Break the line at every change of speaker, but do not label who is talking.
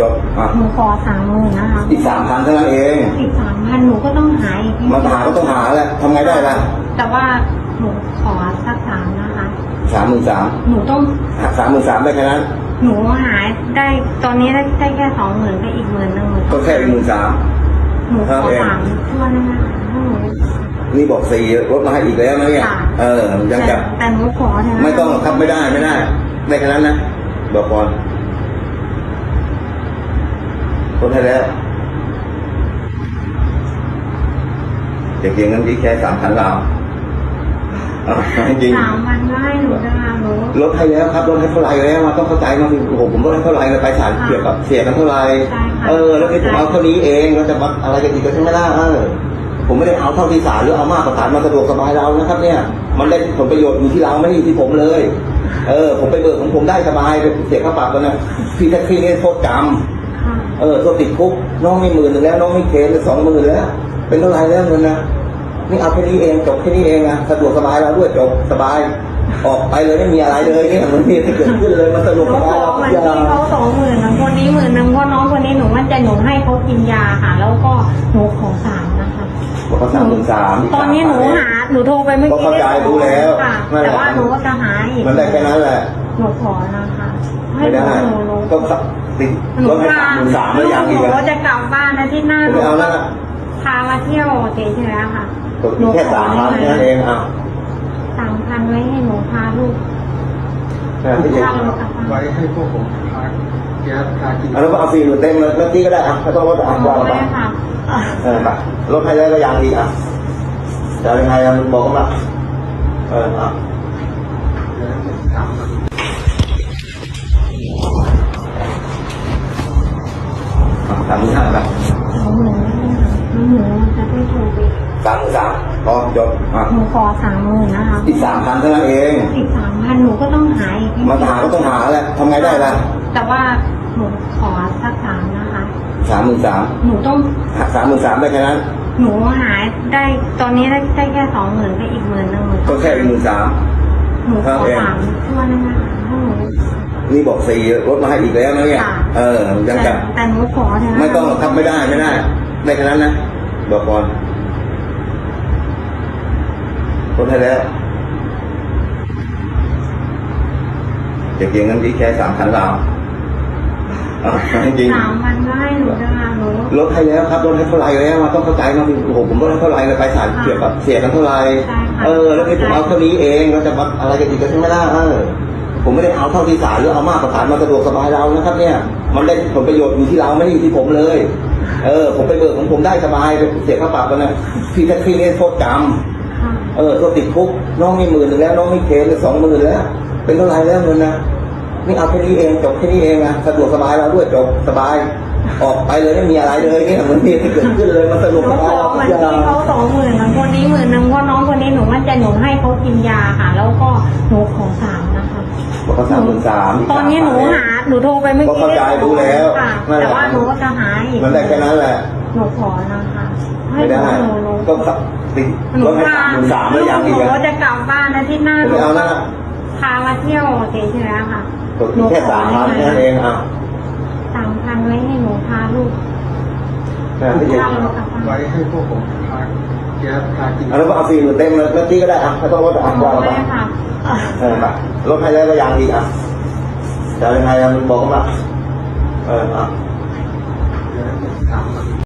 จบอะ
หนูขอสามหมื่นนะคะ
อีกสามพันเท่านั้นเอง
อีกสามพันหนูก็ต้องหายอีก
มาหาก็ต้องหาแหละทำไงได้ล่ะ
แต่ว่าหนูขอสักสามนะคะ
สามหมื่นสาม
หนูต้อง
หักสามหมื่นสามได้แค่นั้น
หนูหายได้ตอนนี้ได้ได้แค่สองหมื่นก็อีกหมื่นหนึ่งหมื่น
ก็แค่หมื่นสาม
หนูข
ครั
อบ
เอง
สามทวนนะคะถ้าหนู
นี่บอกสี่ลดมาให้อีกแล้วนะเนี่ย
ค่ะ
เออยัง
แต่
จะ
แต่หนูขอเถอะนะ
ไม่ต้องหรอกครับไม่ได้ไม่ได้ได้แค่นั้นนะบอกก่อน ลดให้แล้วเด็กเพียงนั้นที่แค่สามพันเราเอาจริง
สามพันก็ให้หนูจะหนู
ลดให้แล้วครับลดให้เท่าไหร่แล้วมาต้องเข้าใจมาสิโอ้โหผมลดให้เท่าไหร่เลยไปสารเกี่ยวกับเสียกันเท่าไหร่
ใช่ค่ะ
เออ แล้วนี่ผมเอาเท่านี้เองเราจะมาอะไรกันอีกก็ใช่ไหมล่ะเออผมไม่ได้เอาเท่าที่ศาลหรือเอามากกว่าศาลมาสะดวกสบายเรานะครับ เนี่ย มันได้ผลประโยชน์อยู่ที่เราไม่ได้อยู่ที่ผมเลย เออ ผมไปเบิกของผมได้สบายไปเสียค่าปรับแล้วนะพี่แท็กซี่นี่โทษจ
ค่ะำ
เออตัวติดคุกน้องไม่หมื่นหนึ่งแล้วน้องไม่เคสสองหมื่นแล้ว เป็นเท่าไหร่แล้วเงินนะนี่เอาแค่นี้เองจบแค่นี้เองอะสะดวกสบายเราด้วยจบสบาย ออกไปเลยไม่มีอะไรเลยเนี่ยมันไม่มีอะไรเกิดขึ้นเลยมันสะด
ห
วก
นู
ส
ข
บาย
อ
เรา
เห
ทุ
มือกน
อย่าง
ที่เขาสองหมื่นนะคนนี้หมื่นหนึ่งเพราะน้องคนนี้หนูมั่นใจหนูให้เขากินยาค่ะ แล้วก็หนูขอสามนะคะ
บอกว่าสามหมื่นสาม
ตอนนี้หนูหาหนูโทรไปเมื่อ
ก็
กี้
เข้าใจรู้แล้ว
ค่ะ
นั่นแหละ
แต่ว่าหนูก็จะหาอีก
มันได้แค่นั้นแหละ
หนูขอนะคะให้
ไม่ได้
หนูหนู
ก็ขับติด
หนู
รถให้
พา
สามหมื่นสามแล้วยังอีก
หนู
อะ
จะกลับบ้านอาทิตย์หน้า
ผม
หนู
ไม่เอาแล้วนะ
พามาเที่ยวเฉยๆค่ะ
ตกแค่สามพันแค่นั้นเองอะ
สาม พันไว้ให้หนูพาลูก
แค่นั้นเอง
พาลูกกลับบ้าน
ไว้ให้พวกผมพาแก๊สพากิน
เอาแล้วก็เอาสี่หมื่นเต็มเลยเมื่อกี้ก็ได้อะไม่ต้องลดอะวางไป
ไม่ค่ะ
เออไปลดให้แล้วก็ยังอีกอะจะเอายังไงอะมึงบอกมาเอออะ
แล้วสามพัน
อะสามหมื่นห้าไป
สองหมื่นไม่ค่ะหนูจะได้โทรไป
สามหมื่นสามพอจบอะ
หนูขอสามหมื่นนะคะ
อีกสามพันเท่านั้นเอง
อีกสามพันหนูก็ต้องหายอีก
มาหาก็ต้องหาแหละทำไงได้ล่ะ
แต่ว่าหนูขอสักสามนะคะ
สามหมื่นสาม
หนูต้อง
หักสามหมื่นสามได้แค่นั้น
หนูหายได้ตอนนี้ได้ได้แค่สองหมื่นก็อีกหมื่นหนึ่งหมื่น
ก็แค่หมื่นสาม
หนูข
ครั
อบ
เอง
สามทวนนะคะถ้าหนู
นี่บอกสี่ลดมาให้อีกแล้วนะเนี่ย
ค่ะ
เออยัง
แต่
จะ
แต่หนูขอเถอะนะ
ไม่ต้องหรอกครับไม่ได้ไม่ได้ได้แค่นั้นนะบอกก่อน ลดให้แล้วเด็กเพียงนั้นที่แค่สามพันเราเอาจริง
สามพันก็ให้หนูจะหนู
ลดให้แล้วครับลดให้เท่าไหร่แล้วมาต้องเข้าใจมาสิโอ้โหผมลดให้เท่าไหร่เลยไปศาล
ค่ะ
เกี่ยวกับเสียกันเท่าไหร่
ใช่ค่ะ
เออแล้วนี่ผมเอาเท่านี้เองเราจะมาอะไรกันอีกก็ใช่ไหมล่ะเออผมไม่ได้เอาเท่าที่ศาลหรือเอามากกว่าศาลมาสะดวกสบายเรานะครับ เนี่ย มันได้ผลประโยชน์อยู่ที่เราไม่ได้อยู่ที่ผมเลย เออ ผมไปเบิกของผมได้สบายไปเสียค่าปรับแล้วนะพี่แท็กซี่นี่โทษจ
ค่ะำ
เออโทษติดคุกน้องไม่หมื่นหนึ่งแล้ว น้องไม่เคสสองหมื่นแล้ว เป็นเท่าไหร่แล้วเงินนะนี่เอาแค่นี้เองจบแค่นี้เองอะสะดวกสบายเราด้วยจบสบาย ออกไปเลยไม่มีอะไรเลยเนี่ยมันมีอะไรเกิดขึ้นเลยมันสะดวก
หนู
ส
ข
บาย
อ
เรา
เห
ทุ
มือกน
อย่าง
ที่เขาสองหมื่นนะคนนี้หมื่นหนึ่งเพราะน้องคนนี้หนูมั่นใจหนูให้เขากินยาค่ะ แล้วก็หนูขอสามนะคะ
บอ กว่าสามหมื่นสาม
ตอนนี้หนูหาหนูโทรไปเมื่อ
ก็
กี้
เข้าใจรู้แล้ว
ค่ะ
นั่นแหละ
แต่ว่าหนูก็จะหาอีก
มันได้แค่นั้นแหละ
หนูขอนะคะให้
ไม่
หนู
ได้
หนูหนู
ก็ขับติด
หนู
รถให้
พา
สามหมื่นสามแล้วยังอีก
หนู
อะ
จะกลับบ้านอาทิตย์หน้า
ผมไม่เอาแล้วนะ
พามาเที่ยวเฉยๆค่ะ
ตกแค่สามพันแค่นั้นเองอะ
สามพันไว้ให้หนูพาลูก
แค่นั้นเอง
พาลูกกลับบ้าน
ไว้ให้พวกผมพาแก๊สพากิน
เอาแล้วก็เอาสี่หมื่นเต็มเลยเมื่อกี้ก็ได้อะไม่ต้องลดอะวางไป
ไม่ค่ะ
เออไปลดให้แล้วก็ยังอีกอะจะเอายังไงอะมึงบอกมาเอออะ
แล้วสามพัน